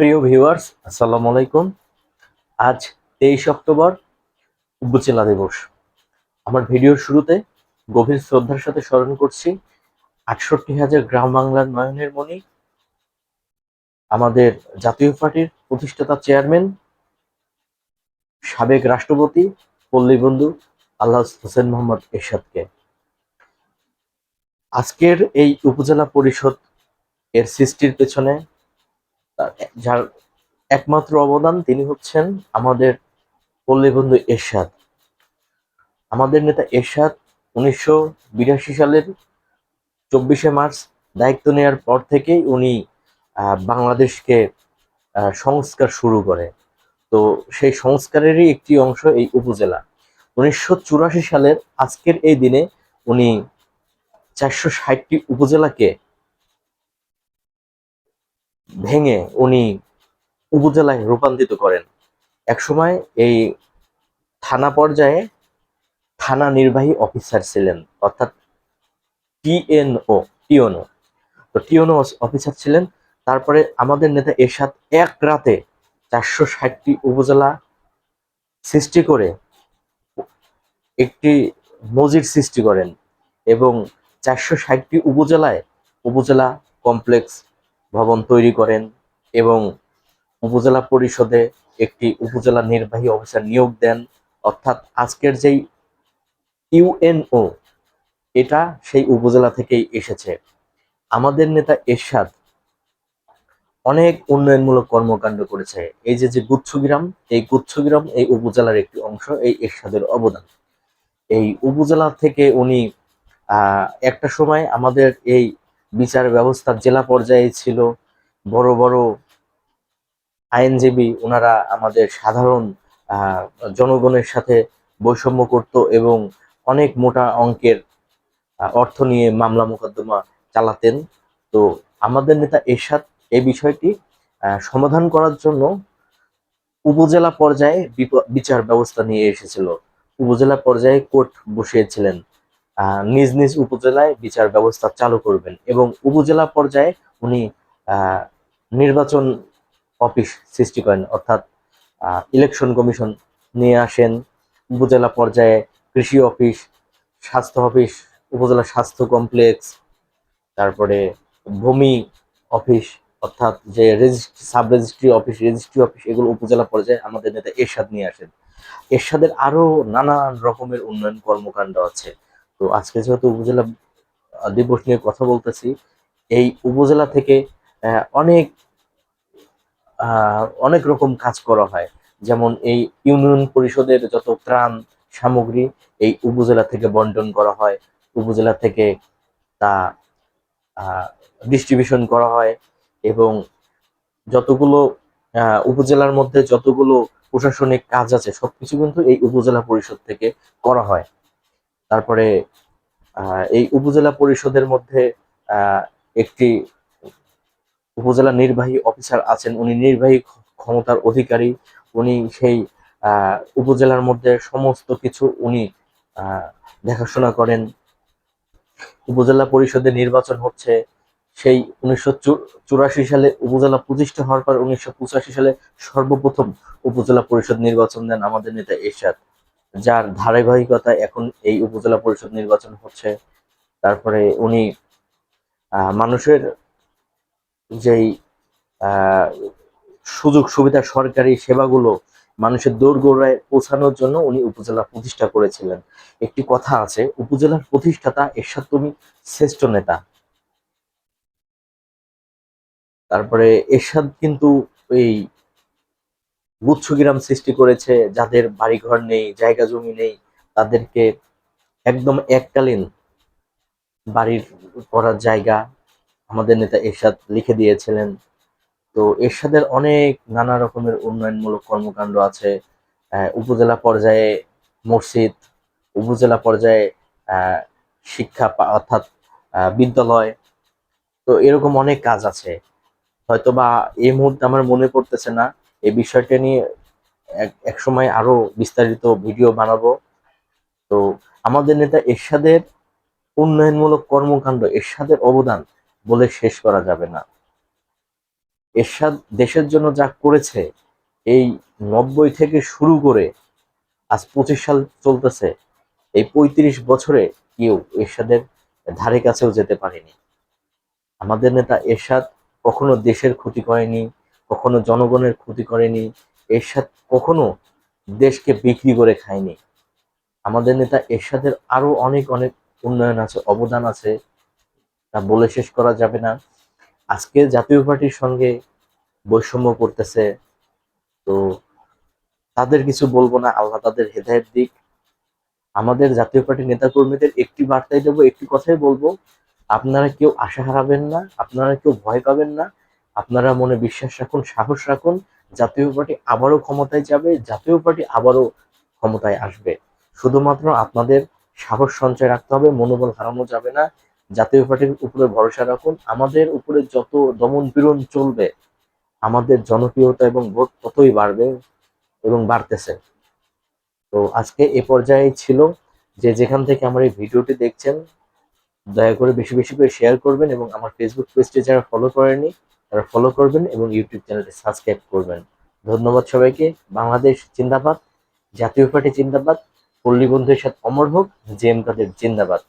প্রিয় ভিউয়ার্স, আসসালামু আলাইকুম। আজ তেইশ অক্টোবর, উপজেলা দিবস। আমার ভিডিওর শুরুতে গভীর শ্রদ্ধার সাথে স্মরণ করছি, আটষট্টি হাজার গ্রাম বাংলার নয়নের মণি, আমাদের জাতীয় পার্টির প্রতিষ্ঠাতা চেয়ারম্যান, সাবেক রাষ্ট্রপতি, পল্লীবন্ধু আল্লাহ হোসেন মোহাম্মদ এরশাদকে। আজকের এই উপজেলা পরিষদ এর সৃষ্টির পেছনে যার একমাত্র অবদান তিনি হচ্ছেন আমাদের পল্লীবন্ধু এরশাদ। আমাদের নেতা এরশাদ উনিশশো বিরাশি সালের চব্বিশে মার্চ দায়িত্ব নেওয়ার পর থেকেই উনি বাংলাদেশকে সংস্কার শুরু করে। তো সেই সংস্কারেরই একটি অংশ এই উপজেলা। উনিশশো চুরাশি সালের আজকের এই দিনে উনি চারশো ষাটটি উপজেলাকে ভেঙে উনি উপজেলায় রূপান্তরিত করেন। একসময় এই থানা পর্যায়ে থানা নির্বাহী অফিসার ছিলেন, অর্থাৎ টিএনও টিওনো তো টিওনো অফিসার ছিলেন। তারপরে আমাদের নেতা এরশাদ এক রাতে চারশো ষাটটি উপজেলা সৃষ্টি করে একটি মজির সৃষ্টি করেন এবং চারশো ষাটটি উপজেলায় উপজেলা কমপ্লেক্স ভবন তৈরি করেন এবং উপজেলা পরিষদে একটি উপজেলা নির্বাহী অফিসার নিয়োগ দেন। অর্থাৎ আজকের যেই ইউএনও, এটা সেই উপজেলা থেকেই এসেছে। আমাদের নেতা এরশাদ অনেক উন্নয়নমূলক কর্মকাণ্ড করেছে। এই যে যে গুচ্ছগ্রাম, এই গুচ্ছগ্রাম এই উপজেলার একটি অংশ, এই এরশাদের অবদান। এই উপজেলা থেকে উনি একটা সময় আমাদের এই বিচার ব্যবস্থা জেলা পর্যায়ে ছিল। বড় বড় আইনজীবী ওনারা আমাদের সাধারণ জনগণের সাথে বৈষম্য করত এবং অনেক মোটা অঙ্কের অর্থ নিয়ে মামলা মোকদ্দমা চালাতেন। তো আমাদের নেতা এরশাদ এই বিষয়টি সমাধান করার জন্য উপজেলা পর্যায়ে বিচার ব্যবস্থা নিয়ে এসেছিল। উপজেলা পর্যায়ে কোর্ট বসিয়েছিলেন। নিজ নিজ উপজেলায় বিচার ব্যবস্থা চালু করবেন এবং উপজেলা পর্যায়ে উনি নির্বাচন অফিস সৃষ্টি করেন। অর্থাৎ ইলেকশন কমিশন নিয়ে আসেন, উপজেলা পর্যায়ে কৃষি অফিস, স্বাস্থ্য অফিস, উপজেলা স্বাস্থ্য কমপ্লেক্স, তারপরে ভূমি অফিস, অর্থাৎ যে registry sub registry office registry office এগুলো উপজেলা পর্যায়ে আমাদের নেতা এরশাদ নিয়ে আসেন। এরশাদের আরও নানান রকমের উন্নয়ন কর্মকাণ্ড আছে। তো আজকে যেহেতু উপজেলা দিবস নিয়ে কথা বলতেছি, এই উপজেলা থেকে অনেক অনেক রকম কাজ করা হয়। যেমন এই ইউনিয়ন পরিষদের যত ত্রাণ সামগ্রী, এই উপজেলা থেকে বন্টন করা হয়। উপজেলা থেকে তা ডিস্ট্রিবিউশন করা হয় এবং যতগুলো উপজেলার মধ্যে যতগুলো প্রশাসনিক কাজ আছে, সবকিছু কিন্তু এই উপজেলা পরিষদ থেকে করা হয়। তারপরে এই উপজেলা পরিষদের মধ্যে একটি উপজেলা নির্বাহী অফিসার আছেন। উনি নির্বাহী ক্ষমতার অধিকারী। উনি সেই উপজেলার মধ্যে সমস্ত কিছু উনি দেখাশোনা করেন। উপজেলা পরিষদের নির্বাচন হচ্ছে সেই উনিশশো চুরাশি সালে উপজেলা প্রতিষ্ঠা হওয়ার পর উনিশশো পঁচাশি সালে সর্বপ্রথম উপজেলা পরিষদ নির্বাচন দেন আমাদের নেতা এরশাদ। যার ধারাবাহিকতা এখন এই উপজেলা পরিষদ নির্বাচন হচ্ছে। তারপরে উনি মানুষের যেই সুযোগ সুবিধা, সরকারি সেবাগুলো মানুষের দোরগোড়ায় পৌঁছানোর জন্য উনি উপজেলা প্রতিষ্ঠা করেছিলেন। একটি কথা আছে, উপজেলার প্রতিষ্ঠাতা এরশাদ তুমি শ্রেষ্ঠ নেতা। তারপরে এরশাদ কিন্তু এই গুচ্ছগ্রাম সৃষ্টি করেছে, যাদের বাড়িঘর নেই, জায়গা জমি নেই, তাদেরকে একদম এককালীন বাড়ির করার জায়গা আমাদের নেতা এরশাদ লিখে দিয়েছিলেন। তো এরশাদের অনেক নানা রকমের উন্নয়নমূলক কর্মকাণ্ড আছে। উপজেলা পর্যায়ে মসজিদ, উপজেলা পর্যায়ে শিক্ষা অর্থাৎ বিদ্যালয়। তো এরকম অনেক কাজ আছে। হয়তো বা এই মুহূর্তে আমার মনে পড়তেছে না এই বিষয়টা নিয়ে এক সময় আরও বিস্তারিত ভিডিও বানাবো। তো আমাদের নেতা এরশাদের উন্নয়নমূলক কর্মকাণ্ড, এরশাদের অবদান বলে শেষ করা যাবে না। এরশাদ দেশের জন্য যা করেছে, এই নব্বই থেকে শুরু করে আজ পঁচিশ সাল চলতেছে, এই পঁয়ত্রিশ বছরে কেউ এরশাদের ধারে কাছেও যেতে পারেনি। আমাদের নেতা এরশাদ কখনো দেশের ক্ষতি করেনি কখনো জনগণের ক্ষতি করেনি, এরশাদ কখনো দেশকে বিক্রি করে খায়নি। আমাদের নেতা এরশাদের আরও অনেক অনেক উন্নয়ন আছে, অবদান আছে, তা বলে শেষ করা যাবে না। আজকে জাতীয় পার্টির সঙ্গে বৈষম্য করতেছে, তো তাদের কিছু বলব না, আল্লাহ তাদের হেদায়ের দিক। আমাদের জাতীয় পার্টির নেতাকর্মীদের একটি বার্তাই দেবো, একটি কথাই বলব, আপনারা কেউ আশা হারাবেন না, আপনারা কেউ ভয় পাবেন না আপনারা মনে বিশ্বাস রাখুন, সাহস রাখুন, জাতীয় পার্টি আবারও ক্ষমতায় যাবে, জাতীয় পার্টি আবারও ক্ষমতায় আসবে। শুধুমাত্র আপনাদের সাহস সঞ্চয় রাখতে হবে, মনোবল হারানো যাবে না। জাতীয় পার্টির উপরে ভরসা রাখুন, আমাদের উপরে যত দমন পীড়ন চলবে, আমাদের জনপ্রিয়তা এবং ভোট ততই বাড়বে এবং বাড়তেছে। তো আজকে এ পর্যায়ে ছিল যে যেখান থেকে আমার এই ভিডিওটি দেখছেন, দয়া করে বেশি বেশি করে শেয়ার করবেন এবং আমার ফেসবুক পেজটি যারা ফলো করেনি তারা ফলো করবেন এবং ইউটিউব চ্যানেলটি সাবস্ক্রাইব করবেন। ধন্যবাদ সবাইকে। বাংলাদেশ জিন্দাবাদ। জাতীয় পার্টি জিন্দাবাদ। পল্লী বন্ধুর সাথে অমর হোক। জেএম তাদের জিন্দাবাদ।